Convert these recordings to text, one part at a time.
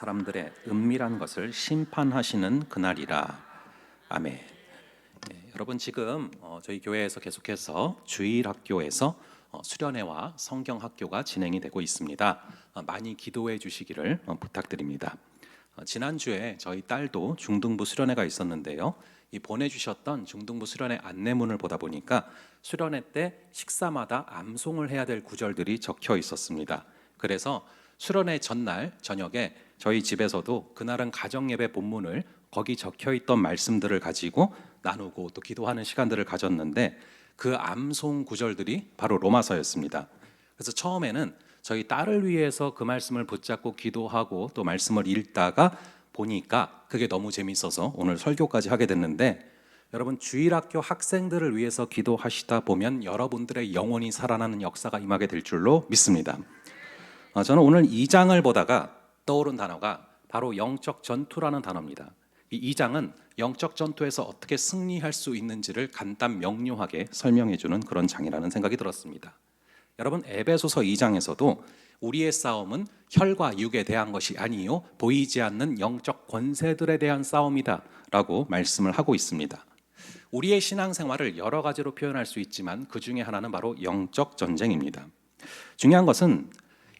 사람들의 은밀한 것을 심판하시는 그날이라. 아멘. 네, 여러분 지금 어, 저희 교회에서 계속해서 주일 학교에서 어, 수련회와 성경 학교가 진행이 되고 있습니다. 어, 많이 기도해 주시기를 어, 부탁드립니다. 어, 지난주에 저희 딸도 중등부 수련회가 있었는데요. 이 보내주셨던 중등부 수련회 안내문을 보다 보니까 수련회 때 식사마다 암송을 해야 될 구절들이 적혀 있었습니다. 그래서 수련회 전날 저녁에 저희 집에서도 그날은 가정 예배 본문을 거기 적혀 있던 말씀들을 가지고 나누고 또 기도하는 시간들을 가졌는데 그 암송 구절들이 바로 로마서였습니다. 그래서 처음에는 저희 딸을 위해서 그 말씀을 붙잡고 기도하고 또 말씀을 읽다가 보니까 그게 너무 재밌어서 오늘 설교까지 하게 됐는데 여러분 주일학교 학생들을 위해서 기도하시다 보면 여러분들의 영혼이 살아나는 역사가 임하게 될 줄로 믿습니다. 어, 저는 오늘 2장을 보다가 떠오른 단어가 바로 영적 전투라는 단어입니다. 이 2장은 영적 전투에서 어떻게 승리할 수 있는지를 간단 명료하게 설명해 주는 그런 장이라는 생각이 들었습니다. 여러분 에베소서 2장에서도 우리의 싸움은 혈과 육에 대한 것이 아니요 보이지 않는 영적 권세들에 대한 싸움이다라고 말씀을 하고 있습니다. 우리의 신앙생활을 여러 가지로 표현할 수 있지만 그 중에 하나는 바로 영적 전쟁입니다. 중요한 것은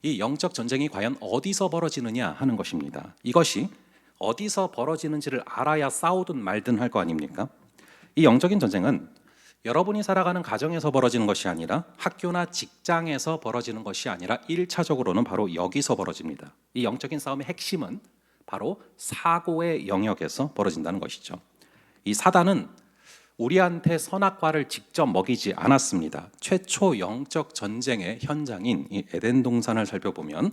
이 영적 전쟁이 과연 어디서 벌어지느냐 하는 것입니다. 이것이 어디서 벌어지는지를 알아야 싸우든 말든 할 거 아닙니까? 이 영적인 전쟁은 여러분이 살아가는 가정에서 벌어지는 것이 아니라 학교나 직장에서 벌어지는 것이 아니라 1차적으로는 바로 여기서 벌어집니다. 이 영적인 싸움의 핵심은 바로 사고의 영역에서 벌어진다는 것이죠. 이 사단은 우리한테 선악과를 직접 먹이지 않았습니다. 최초 영적 전쟁의 현장인 이 에덴 동산을 살펴보면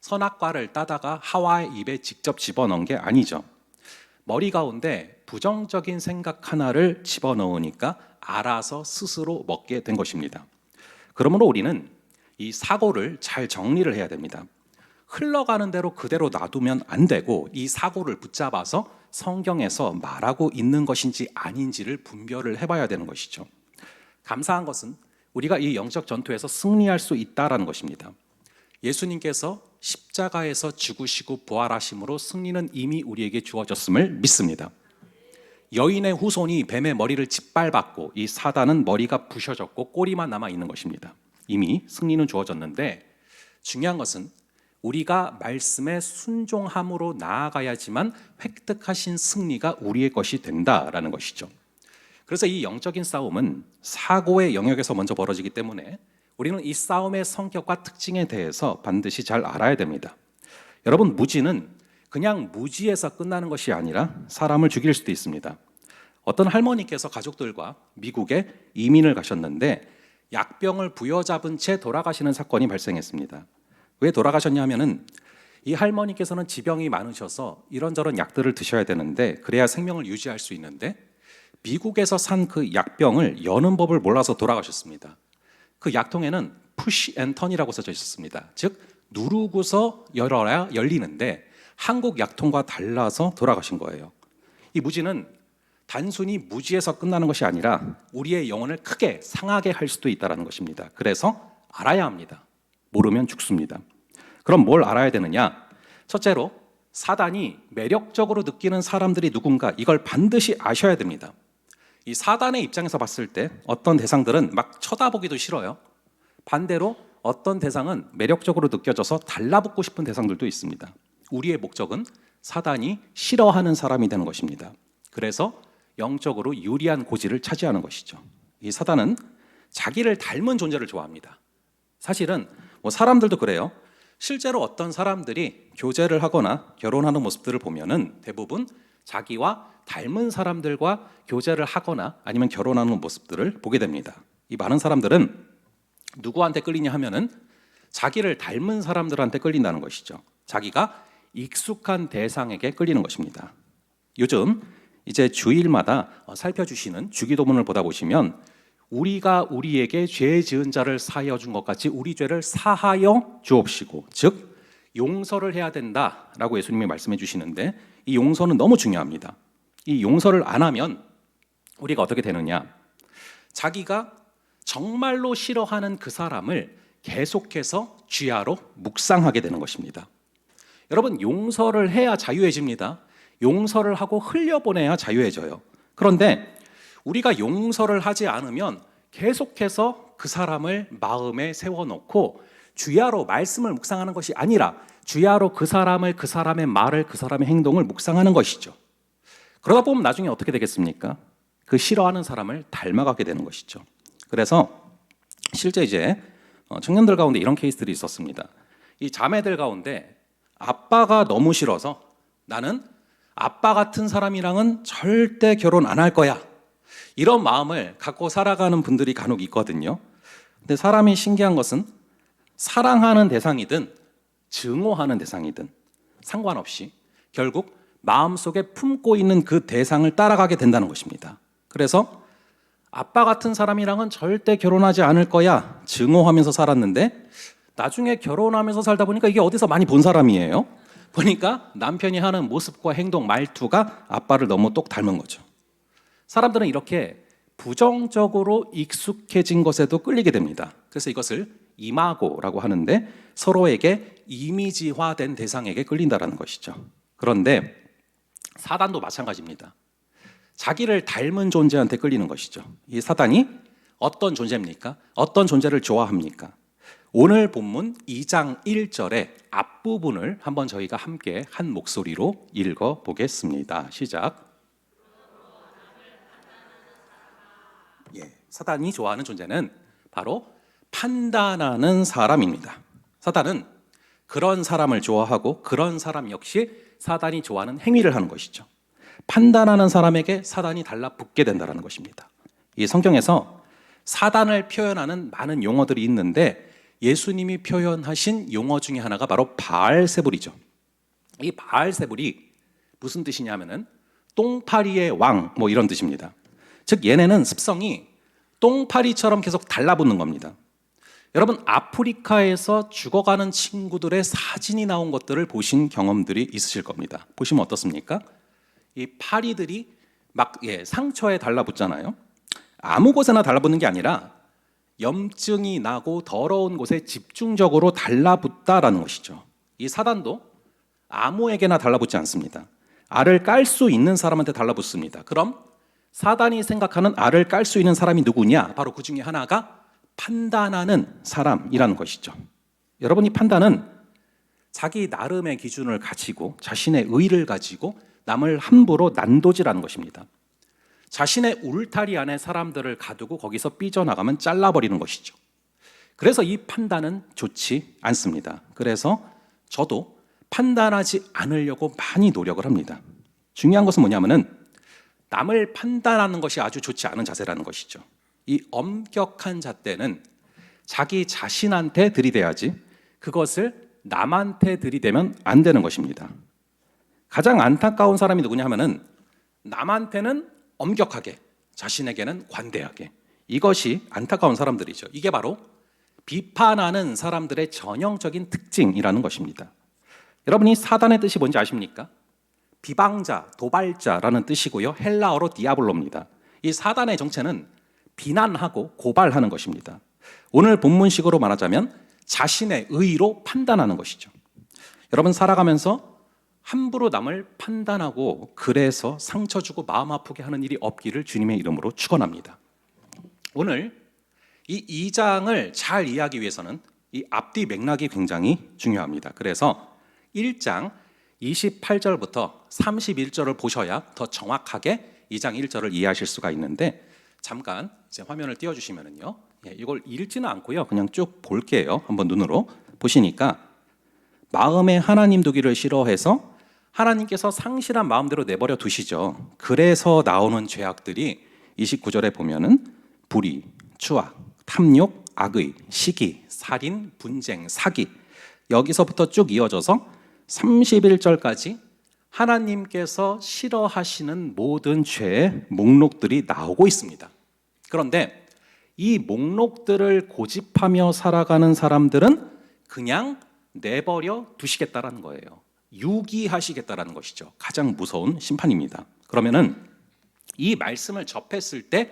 선악과를 따다가 하와의 입에 직접 집어넣은 게 아니죠. 머리 가운데 부정적인 생각 하나를 집어넣으니까 알아서 스스로 먹게 된 것입니다. 그러므로 우리는 이 사고를 잘 정리를 해야 됩니다. 흘러가는 대로 그대로 놔두면 안 되고 이 사고를 붙잡아서 성경에서 말하고 있는 것인지 아닌지를 분별을 해봐야 되는 것이죠. 감사한 것은 우리가 이 영적 전투에서 승리할 수 있다라는 것입니다. 예수님께서 십자가에서 죽으시고 부활하심으로 승리는 이미 우리에게 주어졌음을 믿습니다. 여인의 후손이 뱀의 머리를 짓밟았고 이 사단은 머리가 부셔졌고 꼬리만 남아 있는 것입니다. 이미 승리는 주어졌는데 중요한 것은 우리가 말씀에 순종함으로 나아가야지만 획득하신 승리가 우리의 것이 된다라는 것이죠. 그래서 이 영적인 싸움은 사고의 영역에서 먼저 벌어지기 때문에 우리는 이 싸움의 성격과 특징에 대해서 반드시 잘 알아야 됩니다. 여러분 무지는 그냥 무지에서 끝나는 것이 아니라 사람을 죽일 수도 있습니다. 어떤 할머니께서 가족들과 미국에 이민을 가셨는데 약병을 부여잡은 채 돌아가시는 사건이 발생했습니다. 왜 돌아가셨냐 하면은 이 할머니께서는 지병이 많으셔서 이런저런 약들을 드셔야 되는데 그래야 생명을 유지할 수 있는데 미국에서 산 그 약병을 여는 법을 몰라서 돌아가셨습니다. 그 약통에는 푸시 앤 턴이라고 써져 있었습니다. 즉 누르고서 열어야 열리는데 한국 약통과 달라서 돌아가신 거예요. 이 무지는 단순히 무지에서 끝나는 것이 아니라 우리의 영혼을 크게 상하게 할 수도 있다는 것입니다. 그래서 알아야 합니다. 모르면 죽습니다. 그럼 뭘 알아야 되느냐? 첫째로 사단이 매력적으로 느끼는 사람들이 누군가 이걸 반드시 아셔야 됩니다. 이 사단의 입장에서 봤을 때 어떤 대상들은 막 쳐다보기도 싫어요. 반대로 어떤 대상은 매력적으로 느껴져서 달라붙고 싶은 대상들도 있습니다. 우리의 목적은 사단이 싫어하는 사람이 되는 것입니다. 그래서 영적으로 유리한 고지를 차지하는 것이죠. 이 사단은 자기를 닮은 존재를 좋아합니다. 사실은 뭐 사람들도 그래요. 실제로 어떤 사람들이 교제를 하거나 결혼하는 모습들을 보면은 대부분 자기와 닮은 사람들과 교제를 하거나 아니면 결혼하는 모습들을 보게 됩니다. 이 많은 사람들은 누구한테 끌리냐 하면은 자기를 닮은 사람들한테 끌린다는 것이죠. 자기가 익숙한 대상에게 끌리는 것입니다. 요즘 이제 주일마다 살펴주시는 주기도문을 보다 보시면 우리가 우리에게 죄 지은 자를 사하여 준 것 같이 우리 죄를 사하여 주옵시고 즉 용서를 해야 된다라고 예수님이 말씀해 주시는데 이 용서는 너무 중요합니다. 이 용서를 안 하면 우리가 어떻게 되느냐? 자기가 정말로 싫어하는 그 사람을 계속해서 쥐하로 묵상하게 되는 것입니다. 여러분 용서를 해야 자유해집니다. 용서를 하고 흘려보내야 자유해져요. 그런데 우리가 용서를 하지 않으면 계속해서 그 사람을 마음에 세워놓고 주야로 말씀을 묵상하는 것이 아니라 주야로 그 사람을 그 사람의 말을 그 사람의 행동을 묵상하는 것이죠. 그러다 보면 나중에 어떻게 되겠습니까? 그 싫어하는 사람을 닮아가게 되는 것이죠. 그래서 실제 이제 어, 청년들 가운데 이런 케이스들이 있었습니다. 이 자매들 가운데 아빠가 너무 싫어서 나는 아빠 같은 사람이랑은 절대 결혼 안 할 거야. 이런 마음을 갖고 살아가는 분들이 간혹 있거든요. 근데 사람이 신기한 것은 사랑하는 대상이든 증오하는 대상이든 상관없이 결국 마음속에 품고 있는 그 대상을 따라가게 된다는 것입니다. 그래서 아빠 같은 사람이랑은 절대 결혼하지 않을 거야 증오하면서 살았는데 나중에 결혼하면서 살다 보니까 이게 어디서 많이 본 사람이에요. 보니까 남편이 하는 모습과 행동, 말투가 아빠를 너무 똑 닮은 거죠. 사람들은 이렇게 부정적으로 익숙해진 것에도 끌리게 됩니다. 그래서 이것을 이마고라고 하는데 서로에게 이미지화된 대상에게 끌린다라는 것이죠. 그런데 사단도 마찬가지입니다. 자기를 닮은 존재한테 끌리는 것이죠. 이 사단이 어떤 존재입니까? 어떤 존재를 좋아합니까? 오늘 본문 2장 1절의 앞부분을 한번 저희가 함께 한 목소리로 읽어 보겠습니다. 시작. 예, 사단이 좋아하는 존재는 바로 판단하는 사람입니다. 사단은 그런 사람을 좋아하고 그런 사람 역시 사단이 좋아하는 행위를 하는 것이죠. 판단하는 사람에게 사단이 달라붙게 된다는 것입니다. 이 성경에서 사단을 표현하는 많은 용어들이 있는데 예수님이 표현하신 용어 중에 하나가 바로 바알세불이죠. 이 바알세불이 무슨 뜻이냐면은 똥파리의 왕 뭐 이런 뜻입니다. 즉 얘네는 습성이 똥파리처럼 계속 달라붙는 겁니다. 여러분 아프리카에서 죽어가는 친구들의 사진이 나온 것들을 보신 경험들이 있으실 겁니다. 보시면 어떻습니까? 이 파리들이 막 예, 상처에 달라붙잖아요. 아무 곳에나 달라붙는 게 아니라 염증이 나고 더러운 곳에 집중적으로 달라붙다라는 것이죠. 이 사단도 아무에게나 달라붙지 않습니다. 알을 깔 수 있는 사람한테 달라붙습니다. 그럼 사단이 생각하는 알을 깔 수 있는 사람이 누구냐? 바로 그 중에 하나가 판단하는 사람이라는 것이죠. 여러분 이 판단은 자기 나름의 기준을 가지고 자신의 의를 가지고 남을 함부로 난도질하는 것입니다. 자신의 울타리 안에 사람들을 가두고 거기서 삐져나가면 잘라버리는 것이죠. 그래서 이 판단은 좋지 않습니다. 그래서 저도 판단하지 않으려고 많이 노력을 합니다. 중요한 것은 뭐냐면은 남을 판단하는 것이 아주 좋지 않은 자세라는 것이죠. 이 엄격한 잣대는 자기 자신한테 들이대야지 그것을 남한테 들이대면 안 되는 것입니다. 가장 안타까운 사람이 누구냐 하면은 남한테는 엄격하게 자신에게는 관대하게 이것이 안타까운 사람들이죠. 이게 바로 비판하는 사람들의 전형적인 특징이라는 것입니다. 여러분이 사단의 뜻이 뭔지 아십니까? 비방자, 도발자라는 뜻이고요. 헬라어로 디아블로입니다. 이 사단의 정체는 비난하고 고발하는 것입니다. 오늘 본문식으로 말하자면 자신의 의로 판단하는 것이죠. 여러분 살아가면서 함부로 남을 판단하고 그래서 상처 주고 마음 아프게 하는 일이 없기를 주님의 이름으로 축원합니다. 오늘 이 2장을 잘 이해하기 위해서는 이 앞뒤 맥락이 굉장히 중요합니다. 그래서 1장 28절부터 31절을 보셔야 더 정확하게 2장 1절을 이해하실 수가 있는데 잠깐 이제 화면을 띄워 주시면은요. 예, 이걸 읽지는 않고요. 그냥 쭉 볼게요. 한번 눈으로 보시니까 마음에 하나님 두기를 싫어해서 하나님께서 상실한 마음대로 내버려 두시죠. 그래서 나오는 죄악들이 29절에 보면은 불의, 추악, 탐욕, 악의, 시기, 살인, 분쟁, 사기 여기서부터 쭉 이어져서 31절까지 하나님께서 싫어하시는 모든 죄의 목록들이 나오고 있습니다. 그런데 이 목록들을 고집하며 살아가는 사람들은 그냥 내버려 두시겠다라는 거예요. 유기하시겠다라는 것이죠. 가장 무서운 심판입니다. 그러면은 이 말씀을 접했을 때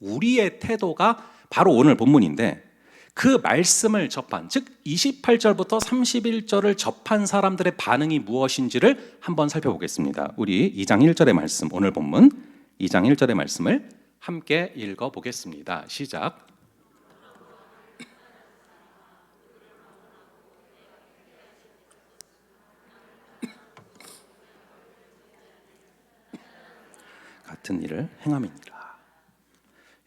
우리의 태도가 바로 오늘 본문인데 그 말씀을 접한 즉 28절부터 31절을 접한 사람들의 반응이 무엇인지를 한번 살펴보겠습니다. 우리 2장 1절의 말씀 오늘 본문 2장 1절의 말씀을 함께 읽어 보겠습니다. 시작. 같은 일을 행함이니라.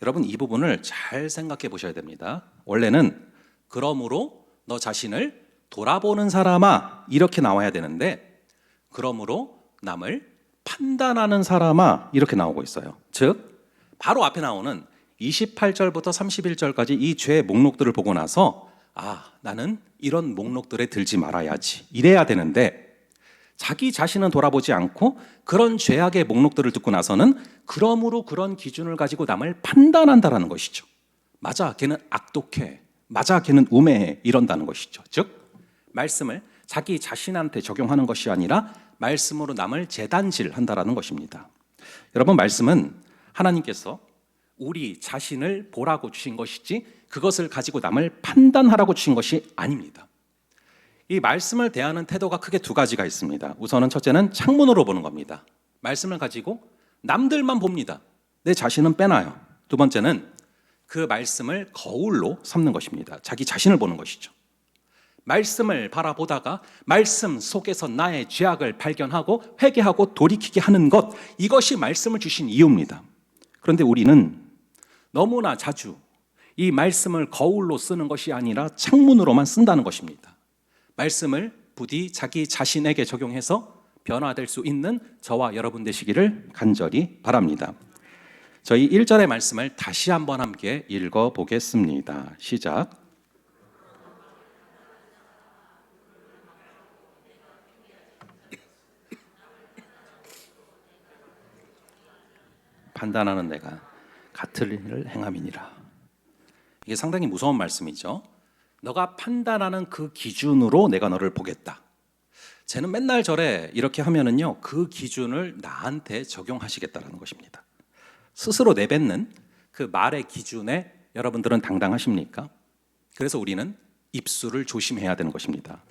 여러분 이 부분을 잘 생각해 보셔야 됩니다. 원래는 그러므로 너 자신을 돌아보는 사람아 이렇게 나와야 되는데 그러므로 남을 판단하는 사람아 이렇게 나오고 있어요. 즉 바로 앞에 나오는 28절부터 31절까지 이 죄의 목록들을 보고 나서 아 나는 이런 목록들에 들지 말아야지 이래야 되는데 자기 자신은 돌아보지 않고 그런 죄악의 목록들을 듣고 나서는 그러므로 그런 기준을 가지고 남을 판단한다라는 것이죠. 맞아, 걔는 악독해. 맞아, 걔는 우매해. 이런다는 것이죠. 즉, 말씀을 자기 자신한테 적용하는 것이 아니라 말씀으로 남을 재단질 한다라는 것입니다. 여러분, 말씀은 하나님께서 우리 자신을 보라고 주신 것이지 그것을 가지고 남을 판단하라고 주신 것이 아닙니다. 이 말씀을 대하는 태도가 크게 두 가지가 있습니다. 우선은 첫째는 창문으로 보는 겁니다. 말씀을 가지고 남들만 봅니다. 내 자신은 빼놔요. 두 번째는 그 말씀을 거울로 삼는 것입니다. 자기 자신을 보는 것이죠. 말씀을 바라보다가 말씀 속에서 나의 죄악을 발견하고 회개하고 돌이키게 하는 것 이것이 말씀을 주신 이유입니다. 그런데 우리는 너무나 자주 이 말씀을 거울로 쓰는 것이 아니라 창문으로만 쓴다는 것입니다. 말씀을 부디 자기 자신에게 적용해서 변화될 수 있는 저와 여러분 되시기를 간절히 바랍니다. 저희 1절의 말씀을 다시 한번 함께 읽어 보겠습니다. 시작. 판단하는 내가 같을 일을 행함이니라. 이게 상당히 무서운 말씀이죠. 너가 판단하는 그 기준으로 내가 너를 보겠다. 쟤는 맨날 저래 이렇게 하면은요 그 기준을 나한테 적용하시겠다라는 것입니다. 스스로 내뱉는 그 말의 기준에 여러분들은 당당하십니까? 그래서 우리는 입술을 조심해야 되는 것입니다.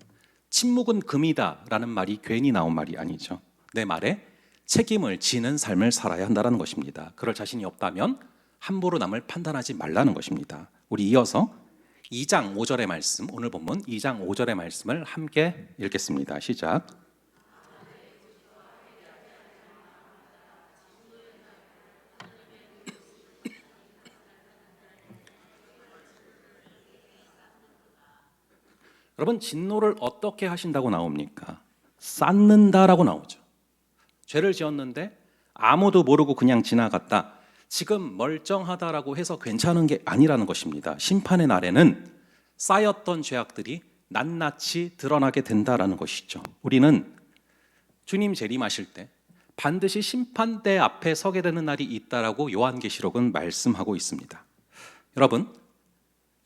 침묵은 금이다라는 말이 괜히 나온 말이 아니죠. 내 말에 책임을 지는 삶을 살아야 한다는 것입니다. 그럴 자신이 없다면 함부로 남을 판단하지 말라는 것입니다. 우리 이어서 2장 5절의 말씀, 오늘 본문 2장 5절의 말씀을 함께 읽겠습니다. 시작. 여러분 진노를 어떻게 하신다고 나옵니까? 쌓는다라고 나오죠. 죄를 지었는데 아무도 모르고 그냥 지나갔다. 지금 멀쩡하다라고 해서 괜찮은 게 아니라는 것입니다. 심판의 날에는 쌓였던 죄악들이 낱낱이 드러나게 된다라는 것이죠. 우리는 주님 재림하실 때 반드시 심판대 앞에 서게 되는 날이 있다라고 요한계시록은 말씀하고 있습니다. 여러분,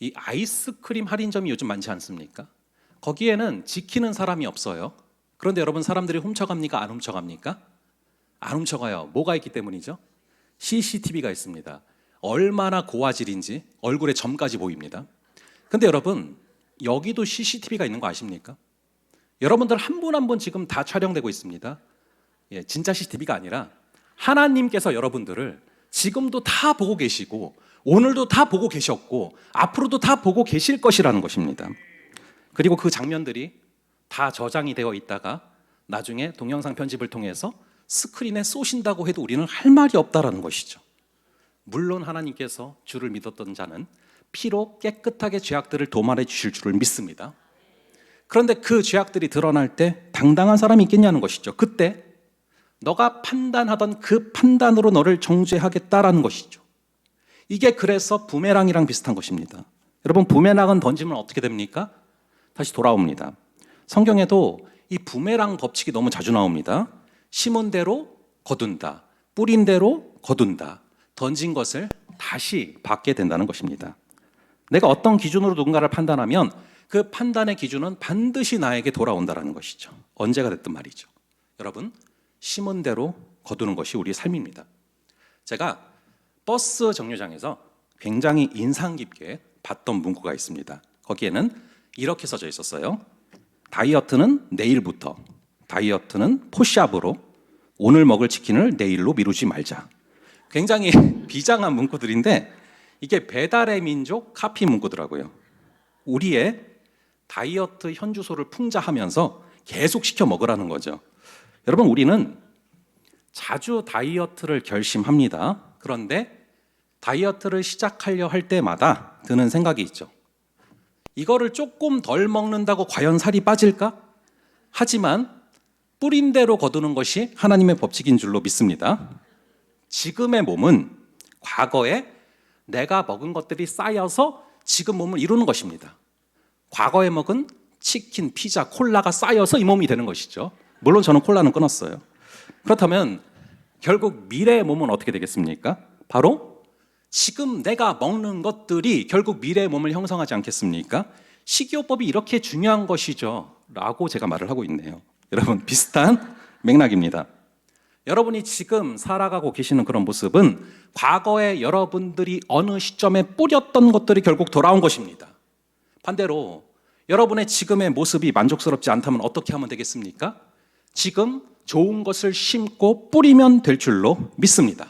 이 아이스크림 할인점이 요즘 많지 않습니까? 거기에는 지키는 사람이 없어요. 그런데 여러분 사람들이 훔쳐갑니까? 안 훔쳐갑니까? 안 훔쳐가요. 뭐가 있기 때문이죠? CCTV가 있습니다. 얼마나 고화질인지 얼굴에 점까지 보입니다. 근데 여러분, 여기도 CCTV가 있는 거 아십니까? 여러분들 한분 한 분 지금 다 촬영되고 있습니다. 예, 진짜 CCTV가 아니라 하나님께서 여러분들을 지금도 다 보고 계시고 오늘도 다 보고 계셨고 앞으로도 다 보고 계실 것이라는 것입니다. 그리고 그 장면들이 다 저장이 되어 있다가 나중에 동영상 편집을 통해서 스크린에 쏘신다고 해도 우리는 할 말이 없다라는 것이죠. 물론 하나님께서 주를 믿었던 자는 피로 깨끗하게 죄악들을 도말해 주실 줄을 믿습니다. 그런데 그 죄악들이 드러날 때 당당한 사람이 있겠냐는 것이죠. 그때 너가 판단하던 그 판단으로 너를 정죄하겠다라는 것이죠. 이게 그래서 부메랑이랑 비슷한 것입니다. 여러분 부메랑은 던지면 어떻게 됩니까? 다시 돌아옵니다. 성경에도 이 부메랑 법칙이 너무 자주 나옵니다. 심은 대로 거둔다. 뿌린 대로 거둔다. 던진 것을 다시 받게 된다는 것입니다. 내가 어떤 기준으로 누군가를 판단하면 그 판단의 기준은 반드시 나에게 돌아온다는 것이죠. 언제가 됐든 말이죠. 여러분, 심은 대로 거두는 것이 우리의 삶입니다. 제가 버스 정류장에서 굉장히 인상 깊게 봤던 문구가 있습니다. 거기에는 이렇게 써져 있었어요. 다이어트는 내일부터, 다이어트는 포샵으로, 오늘 먹을 치킨을 내일로 미루지 말자. 굉장히 비장한 문구들인데 이게 배달의 민족 카피 문구더라고요. 우리의 다이어트 현주소를 풍자하면서 계속 시켜 먹으라는 거죠. 여러분 우리는 자주 다이어트를 결심합니다. 그런데 다이어트를 시작하려 할 때마다 드는 생각이 있죠. 이거를 조금 덜 먹는다고 과연 살이 빠질까? 하지만 뿌린 대로 거두는 것이 하나님의 법칙인 줄로 믿습니다. 지금의 몸은 과거에 내가 먹은 것들이 쌓여서 지금 몸을 이루는 것입니다. 과거에 먹은 치킨, 피자, 콜라가 쌓여서 이 몸이 되는 것이죠. 물론 저는 콜라는 끊었어요. 그렇다면 결국 미래의 몸은 어떻게 되겠습니까? 바로 지금 내가 먹는 것들이 결국 미래의 몸을 형성하지 않겠습니까? 식이요법이 이렇게 중요한 것이죠. 라고 제가 말을 하고 있네요. 여러분, 비슷한 맥락입니다. 여러분이 지금 살아가고 계시는 그런 모습은 과거에 여러분들이 어느 시점에 뿌렸던 것들이 결국 돌아온 것입니다. 반대로 여러분의 지금의 모습이 만족스럽지 않다면 어떻게 하면 되겠습니까? 지금 좋은 것을 심고 뿌리면 될 줄로 믿습니다.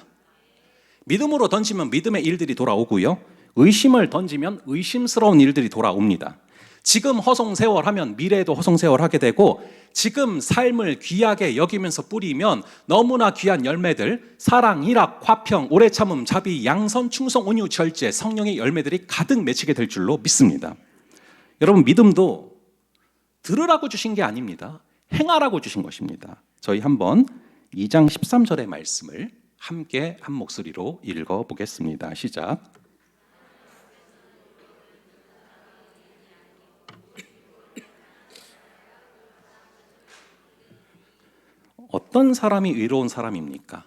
믿음으로 던지면 믿음의 일들이 돌아오고요. 의심을 던지면 의심스러운 일들이 돌아옵니다. 지금 허송세월 하면 미래에도 허송세월 하게 되고 지금 삶을 귀하게 여기면서 뿌리면 너무나 귀한 열매들 사랑, 일학, 화평, 오래 참음, 자비, 양선, 충성, 온유, 절제, 성령의 열매들이 가득 맺히게 될 줄로 믿습니다. 여러분 믿음도 들으라고 주신 게 아닙니다. 행하라고 주신 것입니다. 저희 한번 2장 13절의 말씀을 함께 한 목소리로 읽어 보겠습니다. 시작. 어떤 사람이 의로운 사람입니까?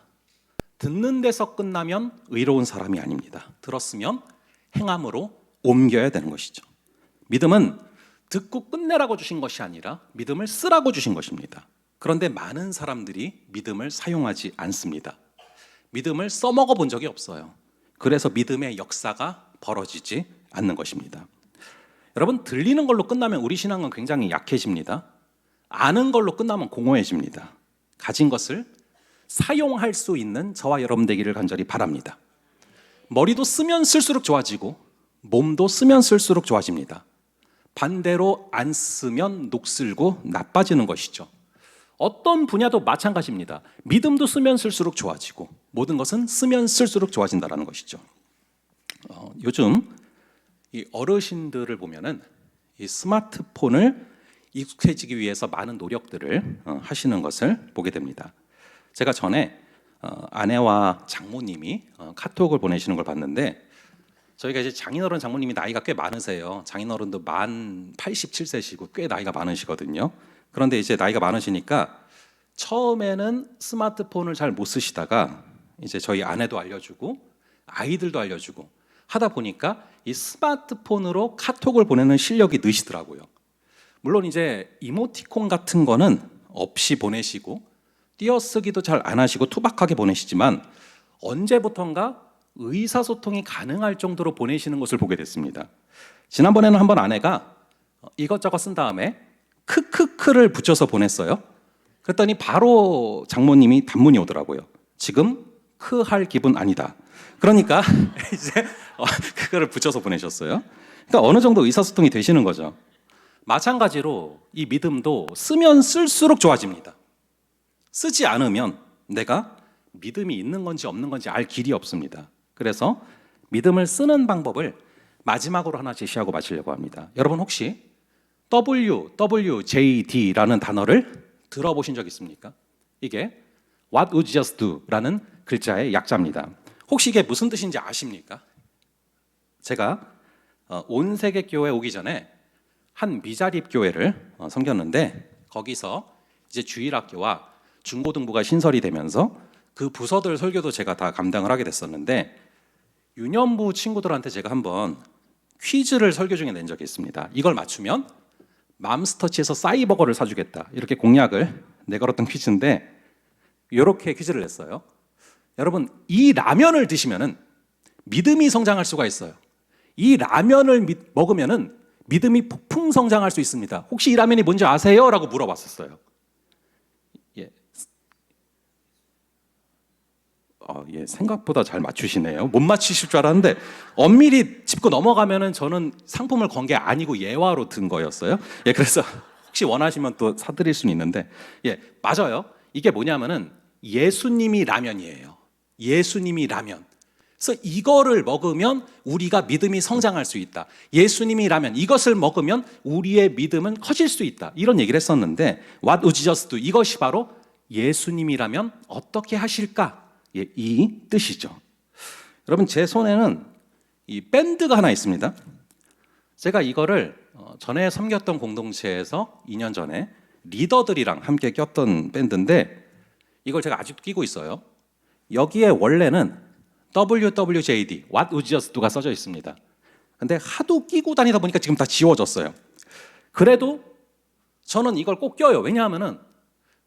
듣는 데서 끝나면 의로운 사람이 아닙니다. 들었으면 행함으로 옮겨야 되는 것이죠. 믿음은 듣고 끝내라고 주신 것이 아니라 믿음을 쓰라고 주신 것입니다. 그런데 많은 사람들이 믿음을 사용하지 않습니다. 믿음을 써먹어 본 적이 없어요. 그래서 믿음의 역사가 벌어지지 않는 것입니다. 여러분, 들리는 걸로 끝나면 우리 신앙은 굉장히 약해집니다. 아는 걸로 끝나면 공허해집니다. 가진 것을 사용할 수 있는 저와 여러분 되기를 간절히 바랍니다. 머리도 쓰면 쓸수록 좋아지고 몸도 쓰면 쓸수록 좋아집니다. 반대로 안 쓰면 녹슬고 나빠지는 것이죠. 어떤 분야도 마찬가지입니다. 믿음도 쓰면 쓸수록 좋아지고 모든 것은 쓰면 쓸수록 좋아진다라는 것이죠. 어, 요즘 이 어르신들을 보면은 이 스마트폰을 익숙해지기 위해서 많은 노력들을 어, 하시는 것을 보게 됩니다. 제가 전에 어, 아내와 장모님이 어, 카톡을 보내시는 걸 봤는데 저희가 이제 장인어른 장모님이 나이가 꽤 많으세요. 장인어른도 만 87세시고 꽤 나이가 많으시거든요. 그런데 이제 나이가 많으시니까 처음에는 스마트폰을 잘 못 쓰시다가 이제 저희 아내도 알려주고 아이들도 알려주고 하다 보니까 이 스마트폰으로 카톡을 보내는 실력이 느시더라고요. 물론 이제 이모티콘 같은 거는 없이 보내시고 띄어쓰기도 잘 안 하시고 투박하게 보내시지만 언제부턴가 의사소통이 가능할 정도로 보내시는 것을 보게 됐습니다. 지난번에는 한번 아내가 이것저것 쓴 다음에 크크크를 붙여서 보냈어요. 그랬더니 바로 장모님이 단문이 오더라고요. 지금 크 할 기분 아니다. 그러니까 이제 어, 그거를 붙여서 보내셨어요. 그러니까 어느 정도 의사소통이 되시는 거죠. 마찬가지로 이 믿음도 쓰면 쓸수록 좋아집니다. 쓰지 않으면 내가 믿음이 있는 건지 없는 건지 알 길이 없습니다. 그래서 믿음을 쓰는 방법을 마지막으로 하나 제시하고 마치려고 합니다. 여러분 혹시 W, WJD라는 단어를 들어보신 적 있습니까? 이게 What would just do라는 글자의 약자입니다. 혹시 이게 무슨 뜻인지 아십니까? 제가 어, 온 세계 교회 오기 전에 한 미자립 교회를 어, 섬겼는데 거기서 이제 주일학교와 중고등부가 신설이 되면서 그 부서들 설교도 제가 다 감당을 하게 됐었는데 유년부 친구들한테 제가 한번 퀴즈를 설교 중에 낸 적이 있습니다. 이걸 맞추면 맘스터치에서 사이버거를 사주겠다 이렇게 공약을 내걸었던 퀴즈인데 이렇게 퀴즈를 냈어요. 여러분 이 라면을 드시면은 믿음이 성장할 수가 있어요. 이 라면을 믿- 먹으면은 믿음이 폭풍 성장할 수 있습니다. 혹시 이 라면이 뭔지 아세요? 라고 물어봤었어요. 예. 어, 예, 생각보다 잘 맞추시네요. 못 맞추실 줄 알았는데 엄밀히 짚고 넘어가면은 저는 상품을 건 게 아니고 예화로 든 거였어요. 예, 그래서 혹시 원하시면 또 사드릴 수는 있는데 예, 맞아요. 이게 뭐냐면은 예수님이 라면이에요. 예수님이 라면. 그래서 이거를 먹으면 우리가 믿음이 성장할 수 있다. 예수님이 라면 이것을 먹으면 우리의 믿음은 커질 수 있다. 이런 얘기를 했었는데 what would Jesus do? 이것이 바로 예수님이라면 어떻게 하실까? 예, 이 뜻이죠. 여러분 제 손에는 이 밴드가 하나 있습니다. 제가 이거를 어, 전에 섬겼던 공동체에서 2년 전에 리더들이랑 함께 꼈던 밴드인데 이걸 제가 아직도 끼고 있어요. 여기에 원래는 WWJD, What Would Jesus Do가 써져 있습니다. 근데 하도 끼고 다니다 보니까 지금 다 지워졌어요. 그래도 저는 이걸 꼭 껴요. 왜냐하면은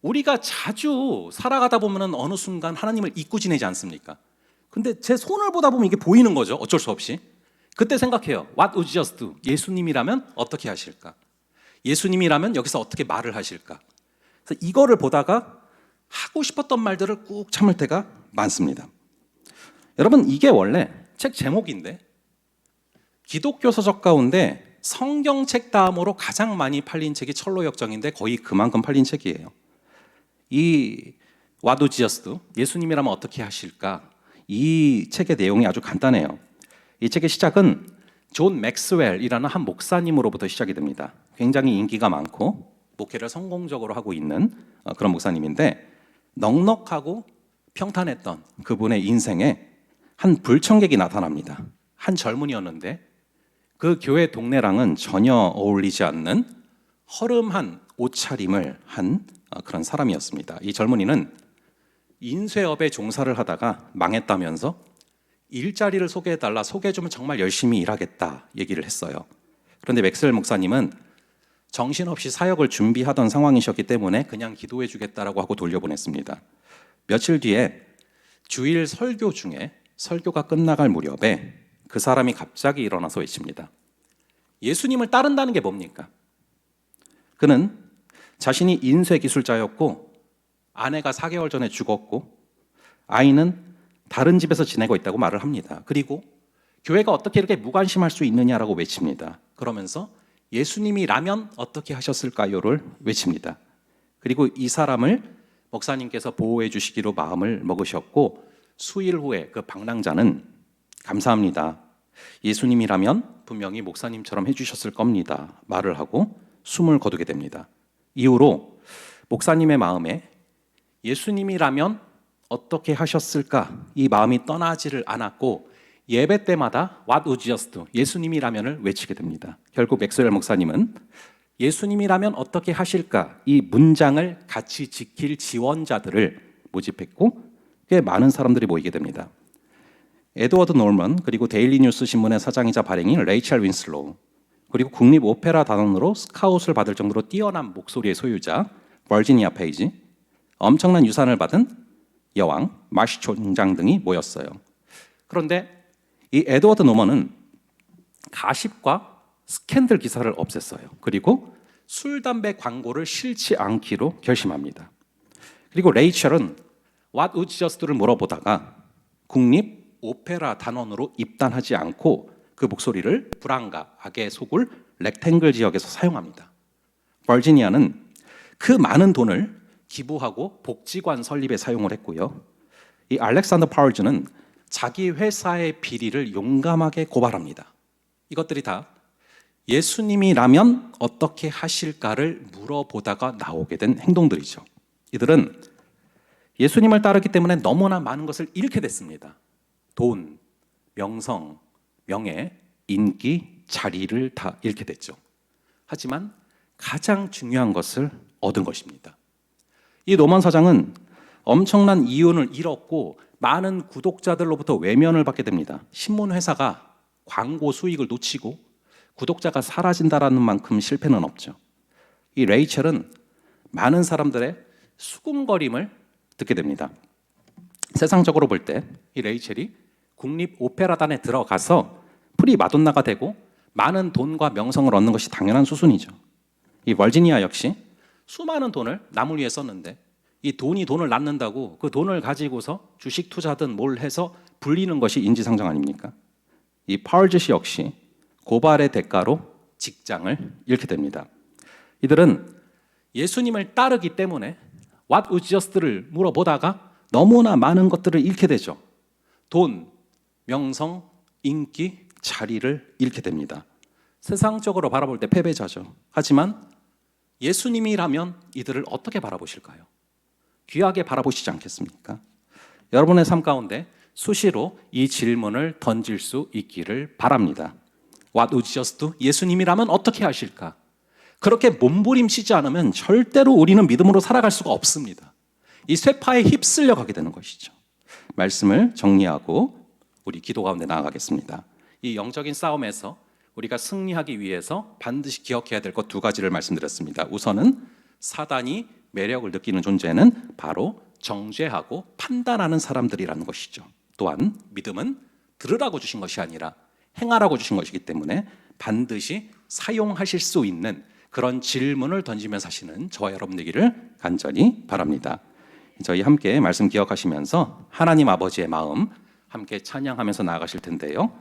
우리가 자주 살아가다 보면은 어느 순간 하나님을 잊고 지내지 않습니까? 근데 제 손을 보다 보면 이게 보이는 거죠. 어쩔 수 없이. 그때 생각해요. What would Jesus do? 예수님이라면 어떻게 하실까? 예수님이라면 여기서 어떻게 말을 하실까? 그래서 이거를 보다가 하고 싶었던 말들을 꾹 참을 때가 많습니다. 여러분 이게 원래 책 제목인데 기독교 서적 가운데 성경책 다음으로 가장 많이 팔린 책이 철로역정인데 거의 그만큼 팔린 책이에요. 이 와도 지어스도 예수님이라면 어떻게 하실까? 이 책의 내용이 아주 간단해요. 이 책의 시작은 존 맥스웰이라는 한 목사님으로부터 시작이 됩니다. 굉장히 인기가 많고 목회를 성공적으로 하고 있는 어, 그런 목사님인데 넉넉하고 평탄했던 그분의 인생에 한 불청객이 나타납니다. 한 젊은이였는데 그 교회 동네랑은 전혀 어울리지 않는 허름한 옷차림을 한 어, 그런 사람이었습니다. 이 젊은이는 인쇄업에 종사를 하다가 망했다면서 일자리를 소개해달라 소개해주면 정말 열심히 일하겠다 얘기를 했어요. 그런데 맥스웰 목사님은 정신없이 사역을 준비하던 상황이셨기 때문에 그냥 기도해주겠다라고 하고 돌려보냈습니다. 며칠 뒤에 주일 설교 중에 설교가 끝나갈 무렵에 그 사람이 갑자기 일어나서 외칩니다. 예수님을 따른다는 게 뭡니까? 그는 자신이 인쇄 기술자였고 아내가 4개월 전에 죽었고 아이는 다른 집에서 지내고 있다고 말을 합니다. 그리고 교회가 어떻게 이렇게 무관심할 수 있느냐라고 외칩니다. 그러면서 예수님이라면 어떻게 하셨을까요를 외칩니다. 그리고 이 사람을 목사님께서 보호해 주시기로 마음을 먹으셨고 수일 후에 그 방랑자는 감사합니다. 예수님이라면 분명히 목사님처럼 해주셨을 겁니다. 말을 하고 숨을 거두게 됩니다. 이후로 목사님의 마음에 예수님이라면 어떻게 하셨을까 이 마음이 떠나지를 않았고 예배 때마다 What would Jesus do? 예수님이라면을 외치게 됩니다. 결국 맥스웰 목사님은 예수님이라면 어떻게 하실까 이 문장을 같이 지킬 지원자들을 모집했고 꽤 많은 사람들이 모이게 됩니다. 에드워드 놀먼 그리고 데일리 뉴스 신문의 사장이자 발행인 레이첼 윈슬로우 그리고 국립 오페라 단원으로 스카웃을 받을 정도로 뛰어난 목소리의 소유자 버지니아 페이지 엄청난 유산을 받은 여왕 마시 촌장 등이 모였어요. 그런데 이 에드워드 노먼은 가십과 스캔들 기사를 없앴어요. 그리고 술 담배 광고를 싫지 않기로 결심합니다. 그리고 레이첼은 What would Jesus do를 물어보다가 국립 오페라 단원으로 입단하지 않고 그 목소리를 불안가 악의 속을 렉탱글 지역에서 사용합니다. 버지니아는 그 많은 돈을 기부하고 복지관 설립에 사용을 했고요. 이 알렉산더 파울즈는 자기 회사의 비리를 용감하게 고발합니다. 이것들이 다 예수님이라면 어떻게 하실까를 물어보다가 나오게 된 행동들이죠. 이들은 예수님을 따르기 때문에 너무나 많은 것을 잃게 됐습니다. 돈, 명성, 명예, 인기, 자리를 다 잃게 됐죠. 하지만 가장 중요한 것을 얻은 것입니다. 이 노만 사장은 엄청난 이윤을 잃었고 많은 구독자들로부터 외면을 받게 됩니다. 신문 회사가 광고 수익을 놓치고 구독자가 사라진다라는 만큼 실패는 없죠. 이 레이첼은 많은 사람들의 수군거림을 듣게 됩니다. 세상적으로 볼 때 이 레이첼이 국립 오페라단에 들어가서 프리 마돈나가 되고 많은 돈과 명성을 얻는 것이 당연한 수순이죠. 이 월지니아 역시 수많은 돈을 남을 위해 썼는데 이 돈이 돈을 낳는다고 그 돈을 가지고서 주식 투자든 뭘 해서 불리는 것이 인지상정 아닙니까? 이 파울즈시 역시 고발의 대가로 직장을 잃게 됩니다. 이들은 예수님을 따르기 때문에 What would just를 물어보다가 너무나 많은 것들을 잃게 되죠. 돈, 명성, 인기, 자리를 잃게 됩니다. 세상적으로 바라볼 때 패배자죠. 하지만 예수님이라면 이들을 어떻게 바라보실까요? 귀하게 바라보시지 않겠습니까? 여러분의 삶 가운데 수시로 이 질문을 던질 수 있기를 바랍니다. What would just do? 예수님이라면 어떻게 하실까? 그렇게 몸부림치지 않으면 절대로 우리는 믿음으로 살아갈 수가 없습니다. 이 쇠파에 휩쓸려 가게 되는 것이죠. 말씀을 정리하고 우리 기도 가운데 나아가겠습니다. 이 영적인 싸움에서 우리가 승리하기 위해서 반드시 기억해야 될 것 두 가지를 말씀드렸습니다. 우선은 사단이 매력을 느끼는 존재는 바로 정죄하고 판단하는 사람들이라는 것이죠. 또한 믿음은 들으라고 주신 것이 아니라 행하라고 주신 것이기 때문에 반드시 사용하실 수 있는 그런 질문을 던지면서 하시는 저와 여러분 되기를 간절히 바랍니다. 저희 함께 말씀 기억하시면서 하나님 아버지의 마음 함께 찬양하면서 나아가실 텐데요.